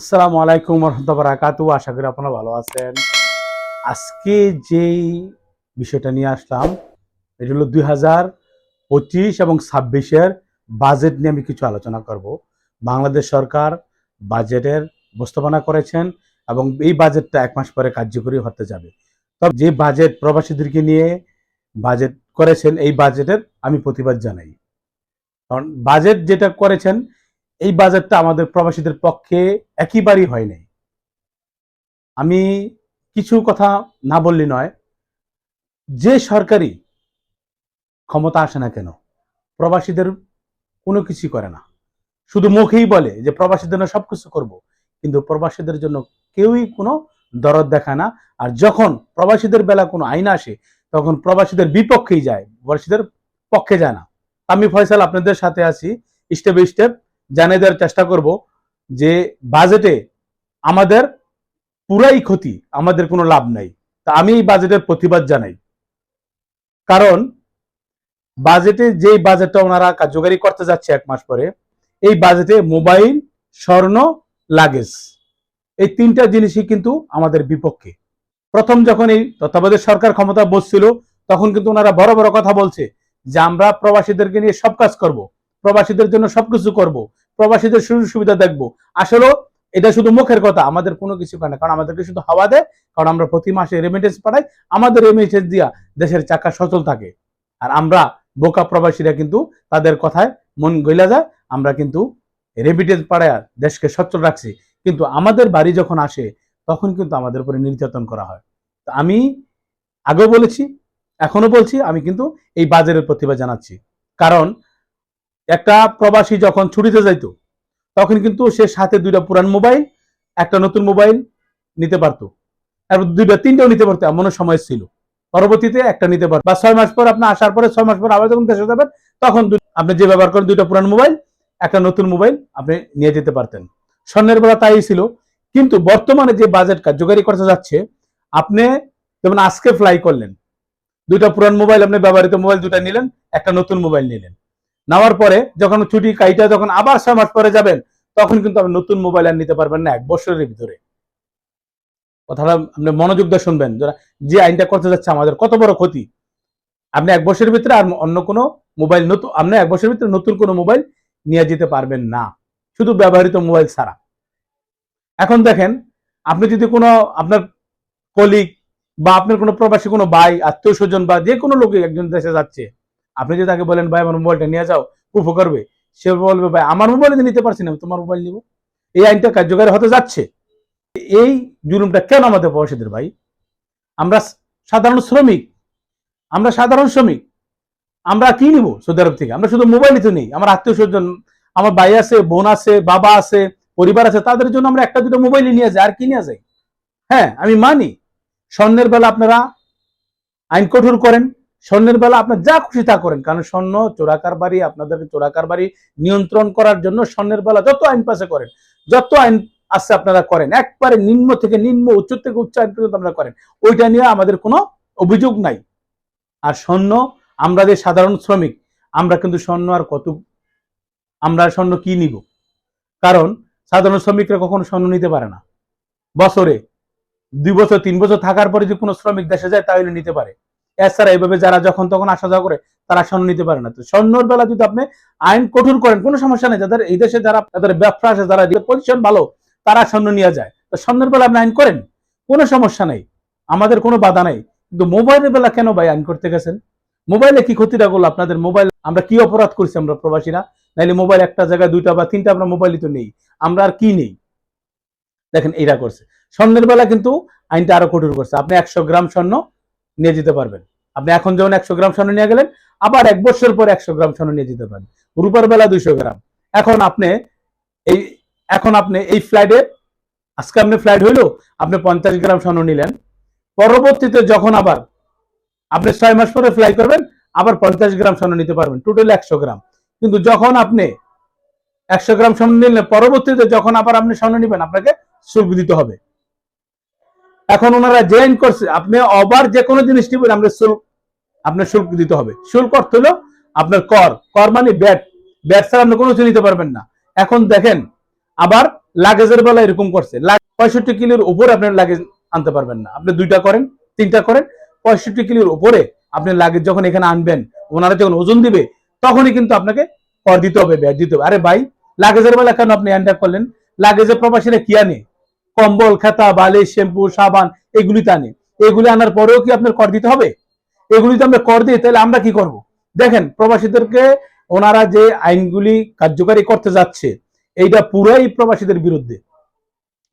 আসসালামু আলাইকুম রহমতুল্লাহ বারাকাতু আশা করি আপনারা ভালো আছেন। আজকে যেই বিষয়টা নিয়ে আসলাম, এটা হলো দুই হাজার পঁচিশ এবং ছাব্বিশের বাজেট নিয়ে আমি কিছু আলোচনা করব। বাংলাদেশ সরকার বাজেটের উপস্থাপনা করেছেন এবং এই বাজেটটা এক মাস পরে কার্যকরী হতে যাবে। তবে যে বাজেট প্রবাসীদেরকে নিয়ে বাজেট করেছেন, এই বাজেটের আমি প্রতিবাদ জানাই। কারণ বাজেট যেটা করেছেন এই বাজেটটা আমাদের প্রবাসীদের পক্ষে একেবারেই হয় নাই। আমি কিছু কথা না বললি নয়, যে সরকারি ক্ষমতা আসে না কেন, প্রবাসীদের কোনো কিছু করে না। শুধু মুখেই বলে যে প্রবাসীদের জন্য সবকিছু করব, কিন্তু প্রবাসীদের জন্য কেউই কোনো দরদ দেখায় না। আর যখন প্রবাসীদের বেলা কোনো আইন আসে, তখন প্রবাসীদের বিপক্ষেই যায়, প্রবাসীদের পক্ষে যায় না। আমি ফয়সাল, আপনাদের সাথে আছি, স্টেপ বাই স্টেপ। জানিয়ে দেওয়ার চেষ্টা করব যে বাজেটে আমাদের পুরাই ক্ষতি, আমাদের কোনো লাভ নাই। তা আমি এই বাজেটের প্রতিবাদ জানাই। কারণ বাজেটে যেই বাজেটটা ওনারা কার্যকারী করতে যাচ্ছে এক মাস পরে, এই বাজেটে মোবাইল স্বর্ণ লাগেজ এই তিনটা জিনিসই কিন্তু আমাদের বিপক্ষে। প্রথম যখন এই তত্ত্বাবধায়ক সরকার ক্ষমতা বসছিল, তখন কিন্তু ওনারা বড় বড় কথা বলছে যে আমরা প্রবাসীদেরকে নিয়ে সব কাজ করব। প্রবাসীদের জন্য সবকিছু করব, প্রবাসীদের সুযোগ সুবিধা দেখব। আসলে এটা শুধু মুখের কথা, আমাদের কোনো কিছু করে না, কারণ আমাদেরকে শুধু হাওয়া দেয়, কারণ আমরা প্রতি মাসে রেমিটেন্স পাঠাই, আমাদের রেমিটেন্স দিয়া দেশের চাকা সচল থাকে। আর আমরা বোকা প্রবাসীরা কিন্তু তাদের কথায় মন গইলা যায়, আমরা কিন্তু রেমিটেন্স পাঠায় দেশকে সচল রাখছি। কিন্তু আমাদের বাড়ি যখন আসে, তখন কিন্তু আমাদের উপরে নির্যাতন করা হয়। তো আমি আগেও বলেছি এখনও বলছি, আমি কিন্তু এই বাজারের প্রতিভা জানাচ্ছি। কারণ একটা প্রবাসী যখন ছুটিতে যাইতো, তখন কিন্তু সে সাথে দুইটা পুরান মোবাইল, একটা নতুন মোবাইল নিতে পারতো। আর দুইটা, তিনটাও নিতে পারতো, এমনও সময় ছিল। পরবর্তীতে একটা নিতে পারতো। বা ছয় মাস পর আপনি আসার পরে, ছয় মাস পর আবার যখন দেশে যাবেন, তখন আপনি যে ব্যবহার করেন দুইটা পুরান মোবাইল, একটা নতুন মোবাইল আপনি নিয়ে যেতে পারতেন। স্বর্ণের বেলা তাই ছিল। কিন্তু বর্তমানে যে বাজেট কার্যকারী করতে যাচ্ছে, আপনি যেমন আজকে ফ্লাই করলেন, দুইটা পুরান মোবাইল আপনি ব্যবহৃত মোবাইল দুটা নিলেন, একটা নতুন মোবাইল নিলেন। নেওয়ার পরে যখন ছুটি কাইটা যখন আবার ছয় মাস পরে যাবেন, তখন কিন্তু আপনি নতুন মোবাইল আর নিতে পারবেন না, এক বছরের ভিতরে। কথাটা আপনি মনোযোগ দিয়ে শুনবেন যে আইনটা করতে যাচ্ছে আমাদের, কত বড় ক্ষতি। আপনি এক বছরের ভিতরে আর অন্য কোনো মোবাইল নতুন আপনি এক বছরের ভিতরে নতুন কোনো মোবাইল নিয়ে যেতে পারবেন না, শুধু ব্যবহৃত মোবাইল ছাড়া। এখন দেখেন, আপনি যদি কোনো আপনার কলিগ বা আপনার কোনো প্রবাসী কোনো ভাই, আত্মীয় স্বজন বা যে কোনো লোকে একজন দেশে যাচ্ছে আপনি যদি তাকে বলেন, ভাই, আমার মোবাইলটা নিয়ে যাও কুফু করবে। সে বলবে, ভাই, আমার মোবাইল নিতে পারছি না তোমার মোবাইল নিব। এই আইনটা কার্যকারী হতে যাচ্ছে। এই জুলুমটা কেন আমাদের প্রবাসীদের, ভাই? আমরা সাধারণ শ্রমিক। আমরা সাধারণ শ্রমিক। আমরা কি নিব সৌদি আরব থেকে? আমরা শুধু মোবাইল নিতে নেই। আমার আত্মীয় স্বজন, আমার ভাই আছে, বোন আছে, বাবা আছে, পরিবার আছে, তাদের জন্য আমরা একটা দুটো মোবাইল নিয়ে যাই, আর কি নিয়ে যাই? হ্যাঁ আমি মানি। স্বর্ণের বেলা আপনারা আইন কঠোর করেন। স্বর্ণের বেলা আপনার যা খুশি তা করেন। কারণ স্বর্ণ চোরাকার বাড়ি, আপনাদেরকে চোরাকার বাড়ি নিয়ন্ত্রণ করার জন্য স্বর্ণের বেলা যত আইন পাশে করেন, যত আইন আছে আপনারা করেন, একবারে নিম্ন থেকে নিম্ন, উচ্চ থেকে উচ্চ আইন পর্যন্ত আপনারা করেন, ওইটা নিয়ে আমাদের কোনো অভিযোগ নাই। আর স্বর্ণ, আমরা যে সাধারণ শ্রমিক, আমরা কিন্তু স্বর্ণ আর কত, আমরা স্বর্ণ কি নিব? কারণ সাধারণ শ্রমিকরা কখনো স্বর্ণ নিতে পারে না। বছরে দুই বছর, তিন বছর থাকার পরে যে কোনো শ্রমিক দেশে যায়, তাহলে নিতে পারে। এছাড়া এইভাবে যারা যখন তখন আসা যাওয়া করে, তারা স্বর্ণ নিতে পারে না। তো স্বর্ণর বেলা যদি আপনি আইন কঠোর করেন, কোনো সমস্যা নেই। যাদের এই দেশে যারা তাদের ব্যবসা আছে, যারা পজিশন ভালো, তারা স্বর্ণ নিয়ে যায়। তো স্বর্ণের বেলা আপনি আইন করেন, কোনো সমস্যা নেই। আমাদের কোনো বাধা নেই। কিন্তু মোবাইলের বেলা কেন ভাই আইন করতে গেছেন? মোবাইলে কি ক্ষতিটা করল আপনাদের? মোবাইল, আমরা কি অপরাধ করছি আমরা প্রবাসীরা? নাইলে মোবাইল একটা জায়গায় দুইটা বা তিনটা আমরা মোবাইলই তো নেই। আমরা আর কি নেই? দেখেন এইটা করছে। স্বর্ণের বেলা কিন্তু আইনটা আরও কঠোর করছে। আপনি একশো গ্রাম স্বর্ণ নিয়ে যেতে পারবেন। আপনি এখন যেমন একশো গ্রাম স্বর্ণ নিয়ে গেলেন, আবার এক বছর পর একশো গ্রাম স্বর্ণ নিয়ে যেতে পারেন। রূপার বেলা দুইশো গ্রাম। এখন আপনি এই, এখন আপনি এই ফ্লাইটে আজকে আপনি ফ্লাইট হইল, আপনি পঞ্চাশ গ্রাম স্বর্ণ নিলেন। পরবর্তীতে যখন আবার আপনি ছয় মাস পরে ফ্লাই করবেন, আবার পঞ্চাশ গ্রাম স্বর্ণ নিতে পারবেন। টোটাল একশো গ্রাম। কিন্তু যখন আপনি একশো গ্রাম স্বর্ণ নিলেন, পরবর্তীতে যখন আবার আপনি স্বর্ণ নেবেন, আপনাকে শুল্ক দিতে হবে। এখন ওনারা জয়েন করছে, আপনি আবার যে কোনো জিনিস নেবেন, আপনার শুল্ক আপনার শুল্ক দিতে হবে। শুল্ক অর্থ হলো আপনার কর। কর মানে ব্যাট। ব্যাট ছাড়া আপনি কোনো কিছু নিতে পারবেন না। এখন দেখেন, আবার লাগেজের বেলা এরকম করছে। পঁয়ষট্টি কিলোর উপরে আপনার লাগেজ আনতে পারবেন না। আপনি দুইটা করেন, তিনটা করেন, পঁয়ষট্টি কিলোর উপরে আপনি লাগেজ যখন এখানে আনবেন, ওনারা যখন ওজন দিবে, তখনই কিন্তু আপনাকে কর দিতে হবে, ব্যাট দিতে হবে। আরে ভাই লাগেজের বেলা কেন আপনি হ্যান্ড করলেন? লাগেজের প্রবাসীরা কি আনে? কম্বল, খাতা, বালিশ, শ্যাম্পু, সাবান, এগুলি তো আনে। এগুলি আনার পরেও কি আপনার কর দিতে হবে? এগুলি তো আমরা কর দিই, তাহলে আমরা কি করব? দেখেন, প্রবাসীদেরকে ওনারা যে আইনগুলি কার্যকারী করতে যাচ্ছে, এইটা পুরাই প্রবাসীদের বিরুদ্ধে।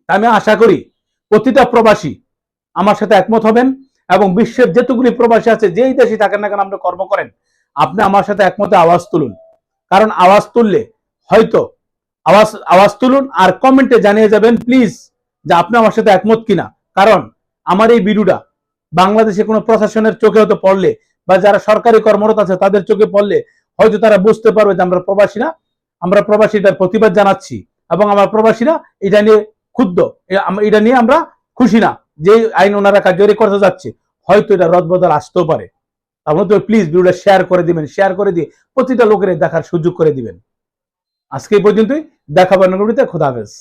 আমি আশা করি প্রতিটা প্রবাসী আমার সাথে একমত হবেন এবং বিশ্বের যেতগুলি প্রবাসী আছে, যেই দেশে থাকেন না কেন আপনি কর্ম করেন, আপনি আমার সাথে একমতে আওয়াজ তুলুন। কারণ আওয়াজ তুললে হয়তো আওয়াজ আওয়াজ তুলুন আর কমেন্টে জানিয়ে যাবেন প্লিজ যে আপনি আমার সাথে একমত কিনা। কারণ আমার এই ভিডিওটা বাংলাদেশে কোনো প্রশাসনের চোখে হয়তো পড়লে বা যারা সরকারি কর্মরত আছে তাদের চোখে পড়লে হয়তো তারা বুঝতে পারবে যে আমরা প্রবাসীরা, আমরা প্রবাসীটার প্রতিবাদ জানাচ্ছি এবং আমার প্রবাসীরা এটা নিয়ে ক্ষুব্ধ। এটা নিয়ে আমরা খুশি না যে আইন ওনারা কার্যকরী করতে যাচ্ছে। হয়তো এটা রদবদল আসতেও পারে। তার মধ্যে প্লিজ ভিডিওটা শেয়ার করে দিবেন শেয়ার করে দিয়ে প্রতিটা লোকের দেখার সুযোগ করে দিবেন। আজকে এই পর্যন্তই। দেখাবেন খোদা হাফেজ।